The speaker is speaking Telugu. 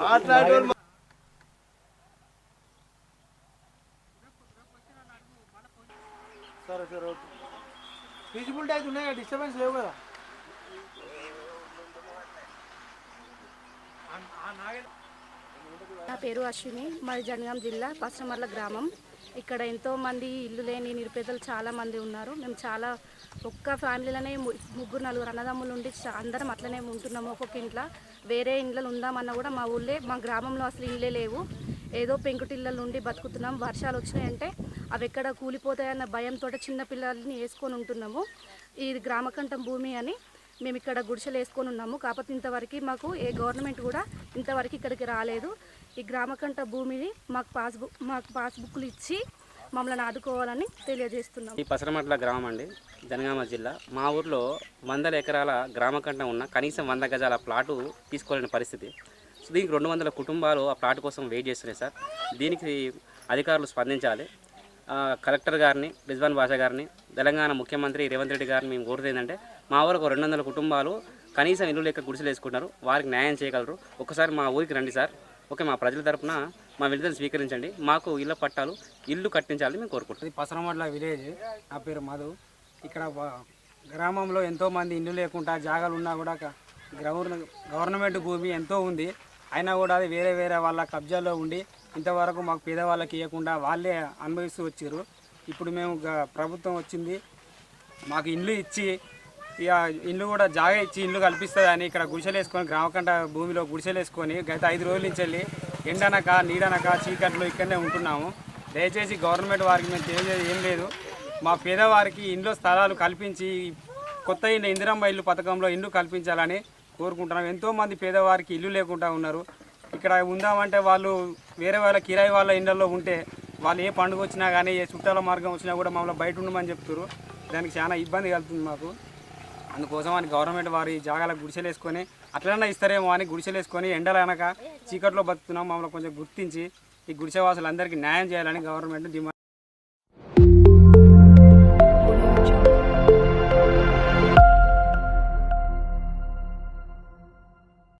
మాట్లాడేవాళ్ళు సరే ఫీజిబిలిటీ అయితే ఉన్నాయి డిస్టర్బెన్స్ లేవు కదా నా పేరు అశ్విని మాది జనగాం జిల్లా పశ్చిమర్ల గ్రామం. ఇక్కడ ఎంతోమంది ఇల్లు లేని నిరుపేదలు చాలామంది ఉన్నారు. మేము చాలా ఒక్క ఫ్యామిలీలోనే ముగ్గురు నలుగురు అన్నదమ్ములు ఉండి అందరం అట్లనే ఉంటున్నాము ఒక్కొక్క ఇంట్లో. వేరే ఇండ్లలో ఉందామన్నా కూడా మా ఊళ్ళే మా గ్రామంలో అసలు ఇళ్ళే లేవు. ఏదో పెంకుటిళ్ళలు ఉండి బతుకుతున్నాం. వర్షాలు వచ్చినాయంటే అవి ఎక్కడ కూలిపోతాయన్న భయంతో చిన్నపిల్లల్ని వేసుకొని ఉంటున్నాము. ఇది గ్రామకంఠం భూమి అని. మేము ఇక్కడ గుడిసెలు వేసుకొని ఉన్నాము. కాకపోతే ఇంతవరకు మాకు ఏ గవర్నమెంట్ కూడా ఇంతవరకు ఇక్కడికి రాలేదు. ఈ గ్రామకంఠ భూమిని మాకు పాస్బుక్ మాకు పాస్బుక్లు ఇచ్చి మమ్మల్ని ఆదుకోవాలని తెలియజేస్తున్నాం ఈ పసరమట్ల గ్రామం అండి జనగామ జిల్లా. మా ఊర్లో వందల ఎకరాల గ్రామకంట ఉన్న కనీసం వంద గజాల ప్లాటు తీసుకోలేని పరిస్థితి. సో దీనికి రెండు వందల కుటుంబాలు ఆ ప్లాట్ కోసం వెయిట్ చేస్తున్నాయి సార్. దీనికి అధికారులు స్పందించాలి. కలెక్టర్ గారిని రిజ్వాన్ బాషా గారిని తెలంగాణ ముఖ్యమంత్రి రేవంత్ రెడ్డి గారిని మేము కోరుతుంది ఏంటంటే మా ఊరికి రెండు వందల కుటుంబాలు కనీసం ఇల్లు లేక గుడిసెలు వేసుకుంటారు వారికి న్యాయం చేయగలరు. ఒకసారి మా ఊరికి రండి సార్. ఓకే మా ప్రజల తరపున మా విడుదల స్వీకరించండి. మాకు ఇళ్ళ పట్టాలు ఇల్లు కట్టించాలని మేము కోరుకుంటున్నాం. అది పసరమడ్ల విలేజ్. నా పేరు మధు. ఇక్కడ గ్రామంలో ఎంతోమంది ఇల్లు లేకుండా జాగాలు ఉన్నా కూడా గవర్న గవర్నమెంట్ భూమి ఎంతో ఉంది. అయినా కూడా అది వేరే వేరే వాళ్ళ కబ్జాలో ఉండి ఇంతవరకు మాకు పేదవాళ్ళకి ఇవ్వకుండా వాళ్ళే అనుభవిస్తూ వచ్చారు ఇప్పుడు మేము గ- ప్రభుత్వం వచ్చింది. మాకు ఇల్లు ఇచ్చి ఇక ఇల్లు కూడా జాగా ఇచ్చి ఇల్లు కల్పిస్తుందని ఇక్కడ గుడిసెలు వేసుకొని గ్రామకంట భూమిలో గుడిసెలు వేసుకొని గత ఐదు రోజుల నుంచి వెళ్ళి ఎండనక నీడనక చీకట్లు ఇక్కడనే ఉంటున్నాము. దయచేసి గవర్నమెంట్ వారికి మేము తెలియజేది ఏం లేదు. మా పేదవారికి ఇంట్లో స్థలాలు కల్పించి కొత్త ఇల్లు ఇందిరమ్మ ఇల్లు పథకంలో ఇల్లు కల్పించాలని కోరుకుంటున్నాం. ఎంతోమంది పేదవారికి ఇల్లు లేకుండా ఉన్నారు. ఇక్కడ ఉందామంటే వాళ్ళు వేరే వాళ్ళ కిరాయి వాళ్ళ ఇళ్ళల్లో ఉంటే వాళ్ళు ఏ పండుగ వచ్చినా కానీ ఏ చుట్టాల మార్గం వచ్చినా కూడా మమ్మల్ని బయట ఉండమని చెప్తారు దానికి చాలా ఇబ్బంది కలుగుతుంది మాకు. అందుకోసం అని గవర్నమెంట్ వారి జాగాలకు గుడిసెలు వేసుకొని అట్లన్నా ఇస్తారేమో అని గుడిసెలు వేసుకొని ఎండలు అనక చీకట్లో బతుకుతున్నాం మమ్మల్ని కొంచెం గుర్తించి ఈ గుడిసెవాసులందరికీ న్యాయం చేయాలని గవర్నమెంట్ డిమాండ్